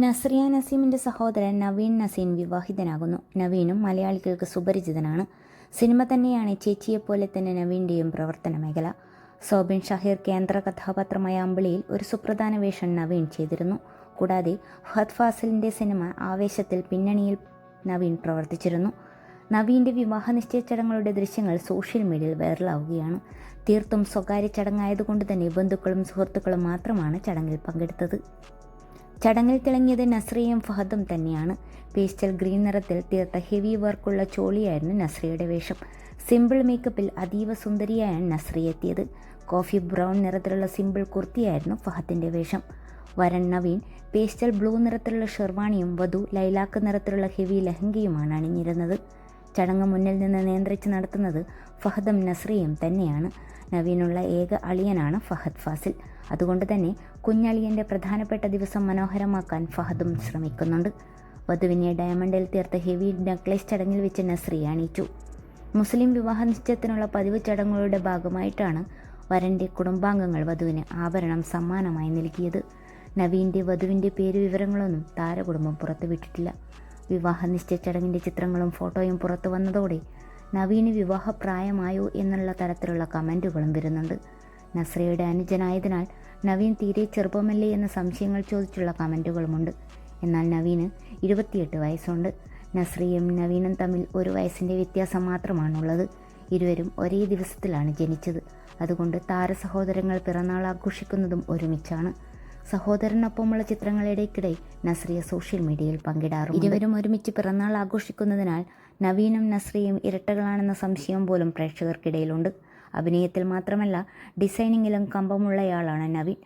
നസ്രിയ നസീമിന്റെ സഹോദരൻ നവീൻ നസീം വിവാഹിതനാകുന്നു. നവീനും മലയാളികൾക്ക് സുപരിചിതനാണ്. സിനിമ തന്നെയാണ് ചേച്ചിയെപ്പോലെ തന്നെ നവീന്റെയും പ്രവർത്തന മേഖല. സോബിൻ ഷഹീർ കേന്ദ്ര കഥാപാത്രമായ അമ്പിളിയിൽ ഒരു സുപ്രധാന വേഷം നവീൻ ചെയ്തിരുന്നു. കൂടാതെ ഫഹദ് ഫാസിലിന്റെ സിനിമ ആവേശത്തിൽ പിന്നണിയിൽ നവീൻ പ്രവർത്തിച്ചിരുന്നു. നവീന്റെ വിവാഹ നിശ്ചയ ചടങ്ങുകളുടെ ദൃശ്യങ്ങൾ സോഷ്യൽ മീഡിയയിൽ വൈറലാവുകയാണ്. തീർത്തും സ്വകാര്യ ചടങ്ങായതുകൊണ്ട് തന്നെ ബന്ധുക്കളും സുഹൃത്തുക്കളും മാത്രമാണ് ചടങ്ങിൽ പങ്കെടുത്തത്. ചടങ്ങിൽ തിളങ്ങിയത് നസ്രിയയും ഫഹദും തന്നെയാണ്. പേസ്റ്റൽ ഗ്രീൻ നിറത്തിൽ തീർത്ത ഹെവി വർക്കുള്ള ചോളിയായിരുന്നു നസ്രിയയുടെ വേഷം. സിമ്പിൾ മേക്കപ്പിൽ അതീവ സുന്ദരിയായാണ് നസ്രി എത്തിയത്. കോഫി ബ്രൗൺ നിറത്തിലുള്ള സിമ്പിൾ കുർത്തിയായിരുന്നു ഫഹദിന്റെ വേഷം. വരൻ നവീൻ പേസ്റ്റൽ ബ്ലൂ നിറത്തിലുള്ള ഷെർവാണിയും വധു ലൈലാക്ക് നിറത്തിലുള്ള ഹെവി ലഹങ്കയുമാണ് അണിഞ്ഞിരുന്നത്. ചടങ്ങ് മുന്നിൽ നിന്ന് നിയന്ത്രിച്ച് നടത്തുന്നത് ഫഹദും നസ്രിയും തന്നെയാണ്. നവീനുള്ള ഏക അളിയനാണ് ഫഹദ് ഫാസിൽ. അതുകൊണ്ട് തന്നെ കുഞ്ഞളിയന്റെ പ്രധാനപ്പെട്ട ദിവസം മനോഹരമാക്കാൻ ഫഹദും ശ്രമിക്കുന്നുണ്ട്. വധുവിനെ ഡയമണ്ടിൽ തീർത്ത ഹെവി നെക്ലേസ് ചടങ്ങിൽ വെച്ച് നസ്രി അണിയിച്ചു. മുസ്ലിം വിവാഹ നിശ്ചയത്തിനുള്ള പതിവ് ചടങ്ങുകളുടെ ഭാഗമായിട്ടാണ് വരന്റെ കുടുംബാംഗങ്ങൾ വധുവിന് ആഭരണം സമ്മാനമായി നൽകിയത്. നവീന്റെ വധുവിന്റെ പേര് വിവരങ്ങളൊന്നും താരകുടുംബം പുറത്തുവിട്ടിട്ടില്ല. വിവാഹ നിശ്ചയ ചടങ്ങിന്റെ ചിത്രങ്ങളും ഫോട്ടോയും പുറത്തു വന്നതോടെ നവീന് വിവാഹപ്രായമായോ എന്നുള്ള തരത്തിലുള്ള കമന്റുകളും വരുന്നുണ്ട്. നസ്രയുടെ അനുജനായതിനാൽ നവീൻ തീരെ ചെറുപ്പമല്ലേ എന്ന സംശയങ്ങൾ ചോദിച്ചുള്ള കമന്റുകളുമുണ്ട് എന്നാൽ നവീന് ഇരുപത്തിയെട്ട് വയസ്സുണ്ട്. നസ്രിയും നവീനും തമ്മിൽ ഒരു വയസ്സിന്റെ വ്യത്യാസം മാത്രമാണുള്ളത്. ഇരുവരും ഒരേ ദിവസത്തിലാണ് ജനിച്ചത്. അതുകൊണ്ട് താരസഹോദരങ്ങൾ പിറന്നാൾ ആഘോഷിക്കുന്നതും ഒരുമിച്ചാണ്. സഹോദരനൊപ്പമുള്ള ചിത്രങ്ങളിടയ്ക്കിടെ നസ്രിയ സോഷ്യൽ മീഡിയയിൽ പങ്കിടാറും ഇരുവരും ഒരുമിച്ച് പിറന്നാൾ ആഘോഷിക്കുന്നതിനാൽ നവീനും നസ്രിയും ഇരട്ടകളാണെന്ന സംശയം പോലും പ്രേക്ഷകർക്കിടയിലുണ്ട്. അഭിനയത്തിൽ മാത്രമല്ല ഡിസൈനിങ്ങിലും കമ്പമുള്ളയാളാണ് നവീൻ.